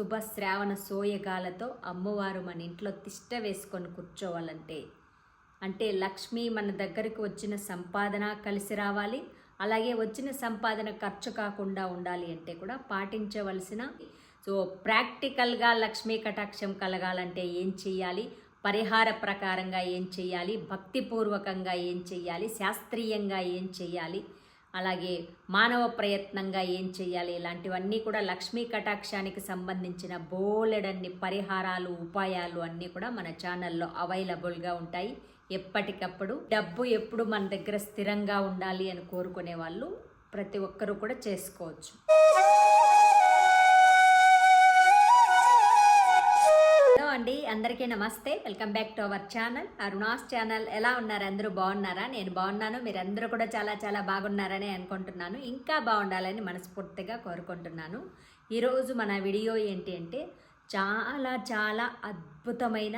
శుభ శ్రావణ సోయగాలతో అమ్మవారు మన ఇంట్లో తిష్ట వేసుకొని కూర్చోవాలంటే. అంటే లక్ష్మి మన దగ్గరకు వచ్చిన సంపాదన కలిసి రావాలి. అలాగే వచ్చిన సంపాదన ఖర్చు కాకుండా ఉండాలి అంటే కూడా పాటించవలసిన సో ప్రాక్టికల్గా లక్ష్మీ కటాక్షం కలగాలంటే ఏం చెయ్యాలి? పరిహార ప్రకారంగా ఏం చెయ్యాలి? భక్తిపూర్వకంగా ఏం చెయ్యాలి? శాస్త్రీయంగా ఏం చెయ్యాలి? అలాగే మానవ ప్రయత్నంగా ఏం చేయాలి? ఇలాంటివన్నీ కూడా లక్ష్మీ కటాక్షానికి సంబంధించిన బోలెడన్ని పరిహారాలు ఉపాయాలు అన్నీ కూడా మన ఛానల్లో అవైలబుల్గా ఉంటాయి. ఎప్పటికప్పుడు డబ్బు ఎప్పుడు మన దగ్గర స్థిరంగా ఉండాలి అని కోరుకునే వాళ్ళు ప్రతి ఒక్కరూ కూడా చేసుకోవచ్చు. అందరికీ నమస్తే. Welcome back to our channel. Aruna's channel ఎలా ఉన్నారు? అందరూ బాగున్నారా? నేను బాగున్నాను. మీరందరూ కూడా చాలా చాలా బాగున్నారని అనుకుంటున్నాను. ఇంకా బాగుండాలని మనస్ఫూర్తిగా కోరుకుంటున్నాను. ఈరోజు మన వీడియో ఏంటి అంటే చాలా చాలా అద్భుతమైన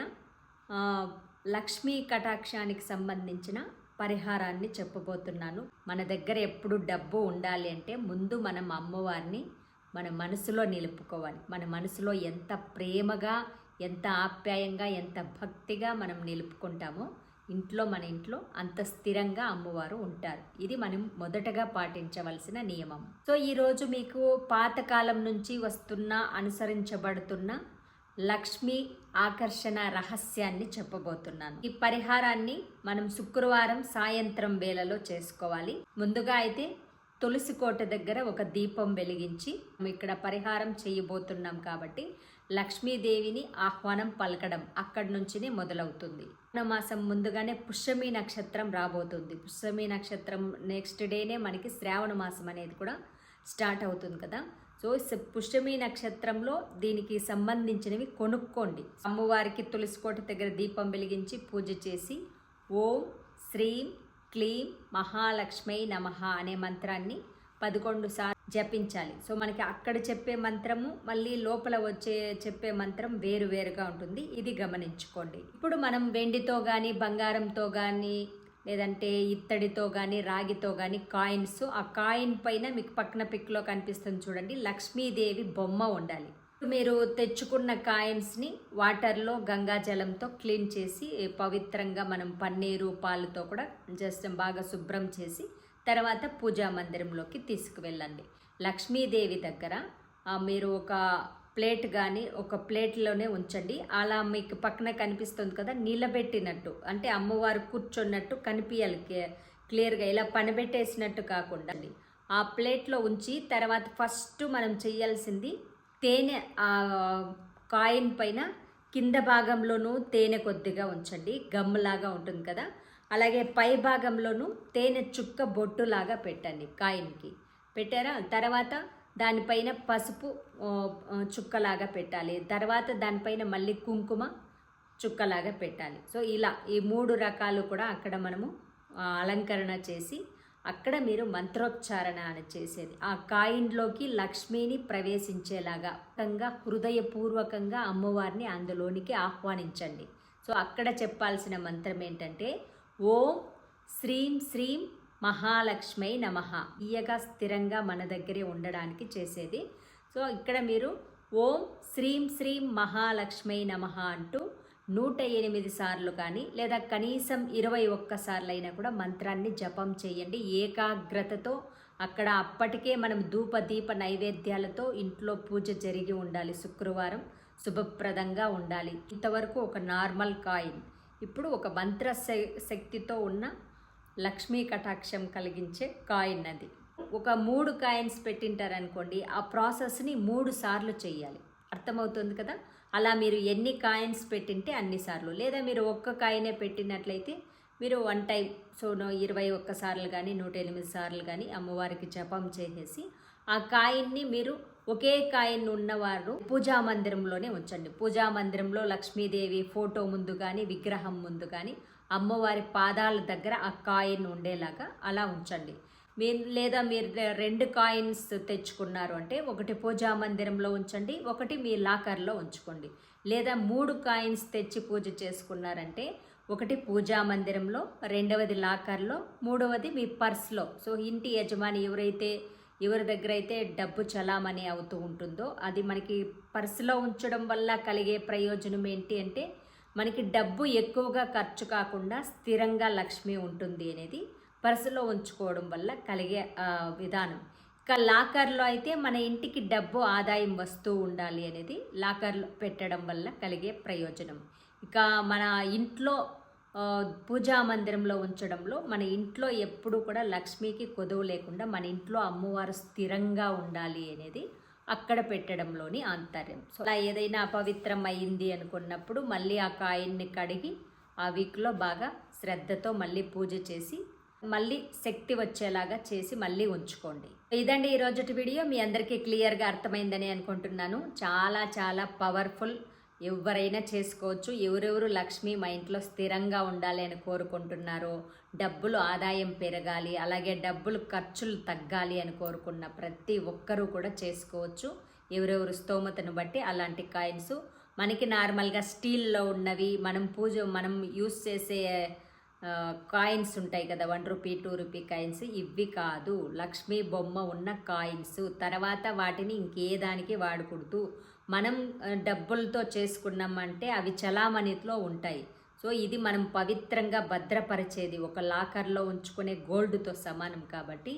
లక్ష్మీ కటాక్షానికి సంబంధించిన పరిహారాన్ని చెప్పబోతున్నాను. మన దగ్గర ఎప్పుడు డబ్బు ఉండాలి అంటే ముందు మనం అమ్మవారిని మన మనసులో నిలుపుకోవాలి. మన మనసులో ఎంత ప్రేమగా ఎంత ఆప్యాయంగా ఎంత భక్తిగా మనం నిలుపుకుంటామో ఇంట్లో మన ఇంట్లో అంత స్థిరంగా అమ్మవారు ఉంటారు. ఇది మనం మొదటగా పాటించవలసిన నియమం. సో ఈరోజు మీకు పాతకాలం నుంచి వస్తున్న అనుసరించబడుతున్న లక్ష్మి ఆకర్షణ రహస్యాన్ని చెప్పబోతున్నాను. ఈ పరిహారాన్ని మనం శుక్రవారం సాయంత్రం వేళలో చేసుకోవాలి. ముందుగా అయితే తులసి కోట దగ్గర ఒక దీపం వెలిగించి మనం ఇక్కడ పరిహారం చేయబోతున్నాం కాబట్టి లక్ష్మీదేవిని ఆహ్వానం పలకడం అక్కడి నుంచినే మొదలవుతుంది. మాసం ముందుగానే పుష్యమి నక్షత్రం రాబోతుంది. పుష్యమి నక్షత్రం నెక్స్ట్ డేనే మనకి శ్రావణ మాసం అనేది కూడా స్టార్ట్ అవుతుంది కదా. సో పుష్యమి నక్షత్రంలో దీనికి సంబంధించినవి కొనుక్కోండి. అమ్మవారికి తులసి కోట దగ్గర దీపం వెలిగించి పూజ చేసి ఓం శ్రీం క్లీం మహాలక్ష్మై నమః అనే మంత్రాన్ని పదకొండు సార్లు జపించాలి. సో మనకి అక్కడ చెప్పే మంత్రము మళ్ళీ లోపల వచ్చే చెప్పే మంత్రం వేరు వేరుగా ఉంటుంది. ఇది గమనించుకోండి. ఇప్పుడు మనం వెండితో కానీ బంగారంతో కానీ లేదంటే ఇత్తడితో కానీ రాగితో కానీ కాయిన్స్ ఆ కాయిన్ పైన మీకు పక్కన పిక్లో కనిపిస్తుంది చూడండి. లక్ష్మీదేవి బొమ్మ ఉండాలి. మీరు తెచ్చుకున్న కాయిన్స్ని వాటర్లో గంగాజలంతో క్లీన్ చేసి పవిత్రంగా మనం పన్నీరు పాలతో కూడా జస్ట్ బాగా శుభ్రం చేసి తర్వాత పూజా మందిరంలోకి తీసుకువెళ్ళండి. లక్ష్మీదేవి దగ్గర మీరు ఒక ప్లేట్ కానీ ఒక ప్లేట్లోనే ఉంచండి. అలా మీకు పక్కన కనిపిస్తుంది కదా నిలబెట్టినట్టు అంటే అమ్మవారు కూర్చున్నట్టు కనిపించాలి క్లియర్గా ఇలా పనిబెట్టేసినట్టు కాకుండా. ఆ ప్లేట్లో ఉంచి తర్వాత ఫస్ట్ మనం చేయాల్సింది తేనె ఆ కాయిన్ పైన కింద భాగంలోనూ తేనె కొద్దిగా ఉంచండి. గమ్ములాగా ఉంటుంది కదా అలాగే పై భాగంలోనూ తేనె చుక్క బొట్టులాగా పెట్టండి కాయిన్కి. పెట్టారా? తర్వాత దానిపైన పసుపు చుక్కలాగా పెట్టాలి. తర్వాత దానిపైన మళ్ళీ కుంకుమ చుక్కలాగా పెట్టాలి. సో ఇలా ఈ మూడు రకాలు కూడా అక్కడ మనము అలంకరణ చేసి అక్కడ మీరు మంత్రోచ్చారణ అని చేసేది. ఆ కాయిన్లోకి లక్ష్మిని ప్రవేశించేలాగా ముఖ్యంగా హృదయపూర్వకంగా అమ్మవారిని అందులోనికి ఆహ్వానించండి. సో అక్కడ చెప్పాల్సిన మంత్రం ఏంటంటే ఓం శ్రీం శ్రీం మహాలక్ష్మి నమః. ఈయగా స్థిరంగా మన దగ్గరే ఉండడానికి చేసేది. సో ఇక్కడ మీరు ఓం శ్రీం శ్రీం మహాలక్ష్మి నమః అంటూ నూట ఎనిమిది సార్లు కానీ లేదా కనీసం ఇరవై ఒక్కసార్లైనా అయినా కూడా మంత్రాన్ని జపం చేయండి. ఏకాగ్రతతో అక్కడ అప్పటికే మనం ధూప దీప నైవేద్యాలతో ఇంట్లో పూజ జరిగి ఉండాలి. శుక్రవారం శుభప్రదంగా ఉండాలి. ఇంతవరకు ఒక నార్మల్ కాయిన్. ఇప్పుడు ఒక మంత్ర శ- శక్తితో ఉన్న లక్ష్మీ కటాక్షం కలిగించే కాయిన్ అది. ఒక మూడు కాయిన్స్ పెట్టింటారనుకోండి ఆ ప్రాసెస్ని మూడు సార్లు చేయాలి అర్థమవుతుంది కదా? అలా మీరు ఎన్ని కాయిన్స్ పెట్టింటే అన్ని సార్లు. లేదా మీరు ఒక్క కాయినే పెట్టినట్లయితే మీరు వన్ టైం సో ఇరవై ఒక్క సార్లు కానీ నూట ఎనిమిది సార్లు కానీ అమ్మవారికి జపం చేసేసి ఆ కాయిన్ని మీరు ఒకే కాయిన్ ఉన్నవారు పూజా మందిరంలోనే ఉంచండి. పూజా మందిరంలో లక్ష్మీదేవి ఫోటో ముందు కానీ విగ్రహం ముందు కానీ అమ్మవారి పాదాల దగ్గర ఆ కాయిన్ ఉండేలాగా అలా ఉంచండి. మీరు లేదా మీరు రెండు కాయిన్స్ తెచ్చుకున్నారు అంటే ఒకటి పూజా మందిరంలో ఉంచండి ఒకటి మీ లాకర్లో ఉంచుకోండి. లేదా మూడు కాయిన్స్ తెచ్చి పూజ చేసుకున్నారంటే ఒకటి పూజా మందిరంలో రెండవది లాకర్లో మూడవది మీ పర్స్లో. సో ఇంటి యజమాని ఎవరైతే ఎవరి దగ్గర అయితే డబ్బు చలామణి అవుతూ ఉంటుందో అది మనకి పర్సులో ఉంచడం వల్ల కలిగే ప్రయోజనం ఏంటి అంటే మనకి డబ్బు ఎక్కువగా ఖర్చు కాకుండా స్థిరంగా లక్ష్మి ఉంటుంది అనేది పర్సులో ఉంచుకోవడం వల్ల కలిగే విధానం. ఇక లాకర్లో అయితే మన ఇంటికి డబ్బు ఆదాయం వస్తూ ఉండాలి అనేది లాకర్లో పెట్టడం వల్ల కలిగే ప్రయోజనం. ఇక మన ఇంట్లో పూజా మందిరంలో ఉంచడంలో మన ఇంట్లో ఎప్పుడు కూడా లక్ష్మికి కొదువు లేకుండా మన ఇంట్లో అమ్మవారు స్థిరంగా ఉండాలి అనేది అక్కడ పెట్టడంలోని ఆంతర్యం. సో అలా ఏదైనా అపవిత్రం అయింది అనుకున్నప్పుడు మళ్ళీ ఆ కాయిన్ని కడిగి ఆ వీక్లో బాగా శ్రద్ధతో మళ్ళీ పూజ చేసి మళ్ళీ శక్తి వచ్చేలాగా చేసి మళ్ళీ ఉంచుకోండి. ఇదండి ఈ రోజుటి వీడియో. మీ అందరికీ క్లియర్గా అర్థమైందని అనుకుంటున్నాను. చాలా చాలా పవర్ఫుల్ ఎవరైనా చేసుకోవచ్చు. ఎవరెవరు లక్ష్మి మా ఇంట్లో స్థిరంగా ఉండాలి అని కోరుకుంటున్నారో డబ్బులు ఆదాయం పెరగాలి అలాగే డబ్బులు ఖర్చులు తగ్గాలి అని కోరుకున్న ప్రతి ఒక్కరూ కూడా చేసుకోవచ్చు. ఎవరెవరు స్తోమతను బట్టి అలాంటి కాయిన్స్. మనకి నార్మల్గా స్టీల్లో ఉన్నవి మనం పూజ మనం యూస్ చేసే కాయిన్స్ ఉంటాయి కదా one rupee two rupee coins. ఇవి కాదు లక్ష్మీ బొమ్మ ఉన్న కాయిన్స్. తర్వాత వాటిని ఇంకే దానికి వాడకూడదు మనం డబ్బులతో చేసుకున్నామంటే అవి చలామణిలో ఉంటాయి. సో ఇది మనం పవిత్రంగా భద్రపరిచేది. ఒక లాకర్లో ఉంచుకునే గోల్డ్తో సమానం కాబట్టి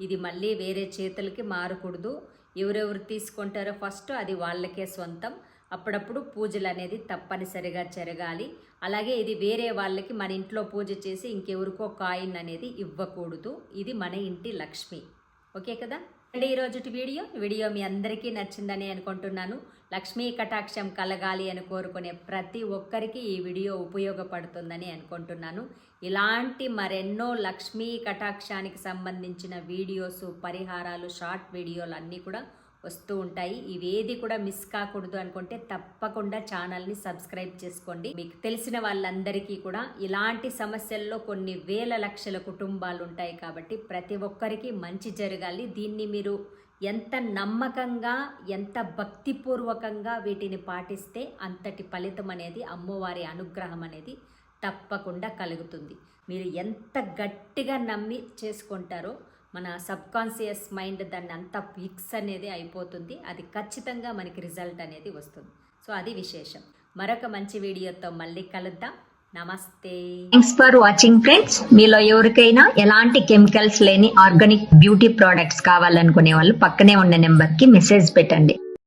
ఇది మళ్ళీ వేరే చేతులకి మారకూడదు. ఎవరెవరు తీసుకుంటారో ఫస్ట్ అది వాళ్ళకే సొంతం. అప్పుడప్పుడు పూజలు అనేది తప్పనిసరిగా జరగాలి. అలాగే ఇది వేరే వాళ్ళకి మన ఇంట్లో పూజ చేసి ఇంకెవరికో కాయిన్ అనేది ఇవ్వకూడదు. ఇది మన ఇంటి లక్ష్మి. ఓకే కదా? అండి ఈరోజుటి వీడియో వీడియో మీ అందరికీ నచ్చిందని అనుకుంటున్నాను. లక్ష్మీ కటాక్షం కలగాలి అని కోరుకునే ప్రతి ఒక్కరికి ఈ వీడియో ఉపయోగపడుతుందని అనుకుంటున్నాను. ఇలాంటి మరెన్నో లక్ష్మీ కటాక్షానికి సంబంధించిన వీడియోస్ పరిహారాలు షార్ట్ వీడియోలు అన్నీ కూడా వస్తూ ఉంటాయి. ఇవేది కూడా మిస్ కాకూడదు అనుకుంటే తప్పకుండా ఛానల్ని సబ్స్క్రైబ్ చేసుకోండి. మీకు తెలిసిన వాళ్ళందరికీ కూడా ఇలాంటి సమస్యల్లో కొన్ని వేల లక్షల కుటుంబాలు ఉంటాయి కాబట్టి ప్రతి ఒక్కరికి మంచి జరగాలి. దీన్ని మీరు ఎంత నమ్మకంగా ఎంత భక్తిపూర్వకంగా వీటిని పాటిస్తే అంతటి ఫలితం అనేది అమ్మవారి అనుగ్రహం అనేది తప్పకుండా కలుగుతుంది. మీరు ఎంత గట్టిగా నమ్మి చేసుకుంటారో మన సబ్కాన్షియస్ మైండ్ దాన్ని అంత ఫిక్స్ అనేది అయిపోతుంది. అది ఖచ్చితంగా మనకి రిజల్ట్ అనేది వస్తుంది. సో అది విశేషం. మరొక మంచి వీడియోతో మళ్ళీ కలుద్దాం. నమస్తే. థ్యాంక్స్ ఫర్ వాచింగ్ ఫ్రెండ్స్ మీలో ఎవరికైనా ఎలాంటి కెమికల్స్ లేని ఆర్గానిక్ బ్యూటీ ప్రోడక్ట్స్ కావాలనుకునే వాళ్ళు పక్కనే ఉన్న నెంబర్కి మెసేజ్ పెట్టండి.